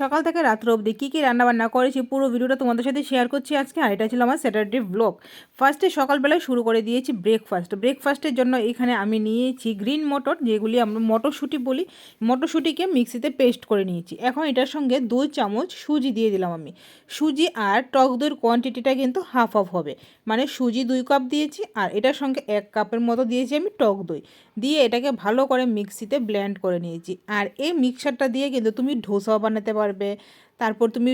সকাল থেকে রাত্র অবধি কী কী রান্নাবান্না করেছি পুরো ভিডিওটা তোমাদের সাথে শেয়ার করছি আজকে, আর এটা ছিল আমার স্যাটারডে ব্লগ ফার্স্টে সকালবেলায় শুরু করে দিয়েছি ব্রেকফাস্ট ব্রেকফাস্টের জন্য এখানে আমি নিয়েছি গ্রিন মটর যেগুলি আমরা মটরশুঁটি বলি। মটরশুঁটিকে মিক্সিতে পেস্ট করে নিয়েছি। এখন এটার সঙ্গে দুই চামচ সুজি দিয়ে দিলাম আমি। সুজি আর টক দইয়ের কোয়ান্টিটিটা কিন্তু হাফ অফ হবে। মানে সুজি দুই কাপ দিয়েছি, আর এটার সঙ্গে এক কাপের মতো দিয়েছি আমি টক দই। দিয়ে এটাকে ভালো করে মিক্সিতে ব্লেন্ড করে নিয়েছি। আর এই মিক্সারটা দিয়ে কিন্তু তুমি ধোসাও বানাতে পারবে, তারপর তুমি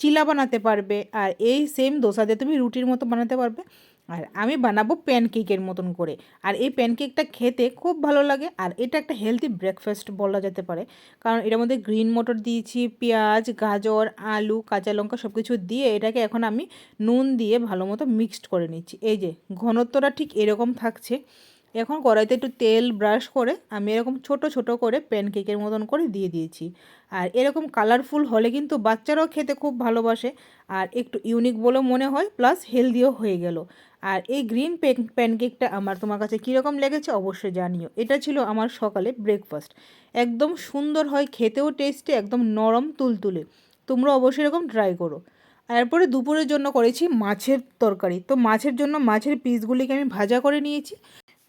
চিলা বানাতে পারবে, আর এই সেম দোসা দিয়ে তুমি রুটির মতো বানাতে পারবে। আর আমি বানাবো প্যানকেকের মতন করে। আর এই প্যানকেকটা খেতে খুব ভালো লাগে, আর এটা একটা হেলদি ব্রেকফাস্ট বলা যেতে পারে। কারণ এটার মধ্যে গ্রিন মটর দিয়েছি, পেঁয়াজ, গাজর, আলু, কাঁচা লঙ্কা সব কিছু দিয়ে এটাকে এখন আমি নুন দিয়ে ভালো মতো মিক্সড করে নিচ্ছি। এই যে, ঘনত্বটা ঠিক এরকম থাকছে। এখন কড়াইতে একটু তেল ব্রাশ করে আমি এরকম ছোট ছোট করে প্যানকেকের মতন করে দিয়ে দিয়েছি। আর এরকম কালারফুল হলে কিন্তু বাচ্চারাও খেতে খুব ভালোবাসে আর একটু ইউনিক বলেও মনে হয় প্লাস হেলদিও হয়ে গেল। আর এই গ্রিন প্যানকেকটা আমার তোমার কাছে কীরকম লেগেছে অবশ্যই জানিও। এটা ছিল আমার সকালে ব্রেকফাস্ট একদম সুন্দর হয়, খেতেও টেস্টে একদম নরম, তুলতুলে। তোমরা অবশ্যই এরকম ট্রাই করো। এরপরে দুপুরের জন্য করেছি মাছের তরকারি। তো মাছের জন্য মাছের পিসগুলিকে আমি ভাজা করে নিয়েছি।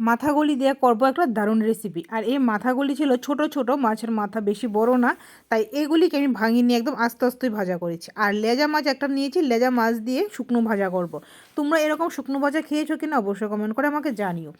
মাথাগুলি দিয়ে করব একটা দারুণ রেসিপি আর এই মাথাগুলি ছিল ছোট ছোট, মাছের মাথা বেশি বড় না, তাই এগুলিকে আমি ভাঙিয়ে নিয়ে একদম আস্তে আস্তেই ভাজা করেছি। আর লেজা মাছ একটা নিয়েছি, লেজা মাছ দিয়ে শুকনো ভাজা করব। তোমরা এরকম শুকনো ভাজা খেয়েছো কিনা অবশ্যই কমেন্ট করে আমাকে জানিও।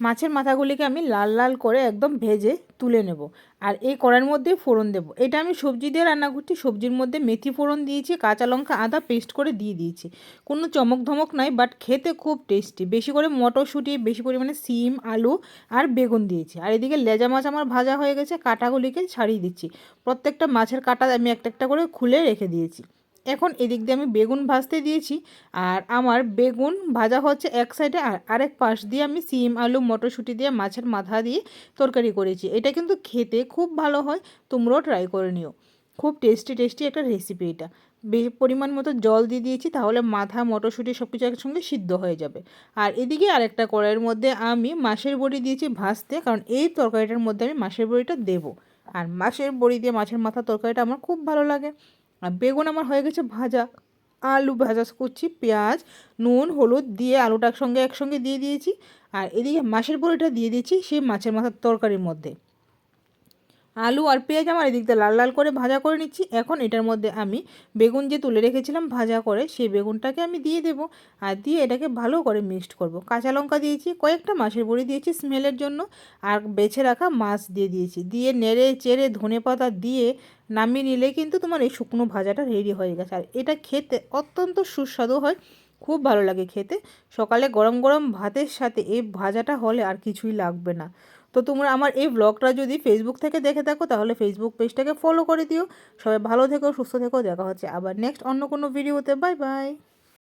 মাছের মাথাগুলিকে আমি লাল লাল করে একদম ভেজে তুলে নেব। আর এই কড়াইয়ের মধ্যে ফোড়ন দেব। এটা আমি সবজি দিয়ে রান্না করছি। সবজির মধ্যে মেথি ফোড়ন দিয়েছি, কাঁচা লঙ্কা, আদা পেস্ট করে দিয়ে দিয়েছি। কোনো চমক ধমক নাই বাট খেতে খুব টেস্টি বেশি করে মটরশুঁটি, বেশি পরিমাণে সিম, আলু আর বেগুন দিয়েছি। আর এদিকে লেজা মাছ আমার ভাজা হয়ে গেছে, কাঁটাগুলিকে ছাড়িয়ে দিচ্ছি। প্রত্যেকটা মাছের কাঁটা আমি একটা একটা করে খুলে রেখে দিয়েছি। এখন এদিক দিয়ে আমি বেগুন ভাজতে দিয়েছি, আর আমার বেগুন ভাজা হচ্ছে এক সাইডে, আর আরেক পাশ দিয়ে আমি সিম, আলু, মটরশুঁটি দিয়ে মাছের মাথা দিয়ে তরকারি করেছি। এটা কিন্তু খেতে খুব ভালো হয়, তোমরাও ট্রাই করে নিও। খুব টেস্টি টেস্টি একটা রেসিপি এটা। বেশি পরিমাণ মতো জল দিয়ে দিয়েছি, তাহলে মাথা, মটরশুঁটি সব কিছু একসঙ্গে সিদ্ধ হয়ে যাবে। আর এদিকে আরেকটা কড়াইয়ের মধ্যে আমি মাছের বড়ি দিয়েছি ভাজতে, কারণ এই তরকারিটার মধ্যে আমি মাছের বড়িটা দেবো। আর মাছের বড়ি দিয়ে মাছের মাথা তরকারিটা আমার খুব ভালো লাগে। আর বেগুন আমার হয়ে গেছে ভাজা। আলু ভাজা করছি, পেঁয়াজ, নুন, হলুদ দিয়ে আলুটা একসঙ্গে একসঙ্গে দিয়ে দিয়েছি। আর এদিকে মাছের বড়িটা দিয়ে দিয়েছি সেই মাছের মাথার তরকারির মধ্যে। আলু আর পেঁয়াজ আমার এদিক দিয়ে লাল লাল করে ভাজা করে নিচ্ছি। এখন এটার মধ্যে আমি বেগুন যে তুলে রেখেছিলাম ভাজা করে, সেই বেগুনটাকে আমি দিয়ে দেব আর দিয়ে এটাকে ভালো করে মিক্সড করব। কাঁচা লঙ্কা দিয়েছি, কয়েকটা মাছের বড়ি দিয়েছি স্মেলের জন্য আর বেছে রাখা মাছ দিয়ে দিয়েছি। দিয়ে নেড়ে চেড়ে ধনে পাতা দিয়ে নামিয়ে নিলে কিন্তু তোমার এই শুকনো ভাজাটা রেডি হয়ে গেছে। আর এটা খেতে অত্যন্ত সুস্বাদু হয়, খুব ভালো লাগে খেতে। সকালে গরম গরম ভাতের সাথে এই ভাজাটা হলে আর কিছুই লাগবে না। তো তোমরা আমার এই ব্লগটা যদি ফেসবুক থেকে দেখে থাকো, তাহলে ফেসবুক পেজটাকে ফলো করে দিও। সবাই ভালো থেকো, সুস্থ থেকো, দেখা হচ্ছে আবার নেক্সট অন্য কোনো ভিডিওতে বাই বাই